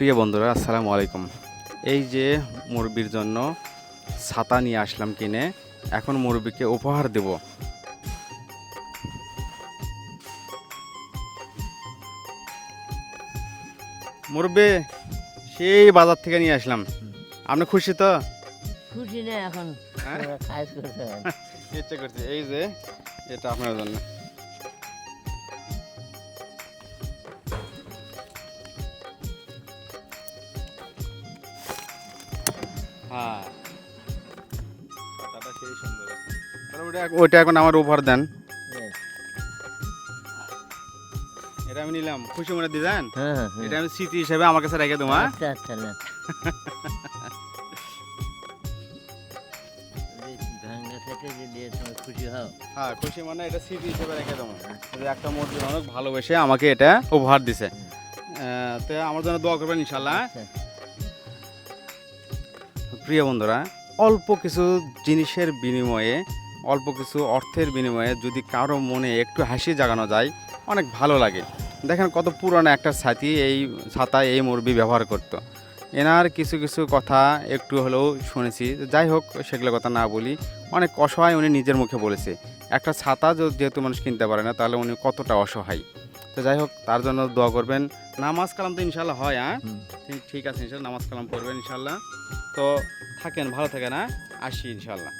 প্রিয় বন্ধুরা আসসালামু আলাইকুম। এই যে মুরব্বির জন্য ছাতা নিয়ে আসলাম কিনে এখন মুরব্বিকে উপহার দেব। মুরব্বি সেই বাজার থেকে নিয়ে আসলাম। আপনি খুশি তো? খুশি না এখন। হয়। ইচ্ছে করছি। এই যে এটা আপনার জন্য। হ্যাঁ ছাতাটা সেই সুন্দর আছে। তাহলে ওটা ওইটা এখন আমার উপহার দেন এটা আমি নিলাম খুশি মনে দিলেন হ্যাঁ হ্যাঁ, হ্যাঁ। এটা আমি স্মৃতি হিসেবে আমার কাছে রেখে দেবো? আচ্ছা আচ্ছা না খুশি হও হ্যাঁ খুশি মানে এটা স্মৃতি হিসেবে রেখে দেবো একটা অনেক ভালোবেসে আমাকে এটা উপহার দিছে আহ, তো আমার জন্য দোয়া করবেন ইনশাল্লাহ হ্যাঁ? আচ্ছা। প্রিয় বন্ধুরা অল্প কিছু জিনিসের বিনিময়ে অল্প কিছু অর্থের বিনিময়ে যদি কারও মনে একটু হাসি জাগানো যায় অনেক ভালো লাগে। দেখেন কত পুরনো একটা ছাতি এই ছাতা এই মুরবি ব্যবহার করত। এনার কিছু কিছু কথা একটু হলেও শুনেছি। যাই হোক সেগুলো কথা না বলি। অনেক অসহায় উনি নিজের মুখে বলেছে একটা ছাতা যদি- যেহেতু মানুষ কিনতে পারে না তাহলে উনি কতটা অসহায়? তো যাই হোক তার জন্য দোয়া করবেন। নামাজ কালাম তো ইনশাল্লাহ হয় হ্যাঁ? ঠিক ঠিক আছে ইনশাল্লাহ নামাজ কালাম পড়বেন ইনশাল্লাহ তো থাকেন ভালো থাকেন হ্যাঁ? আসি ইনশাল্লাহ।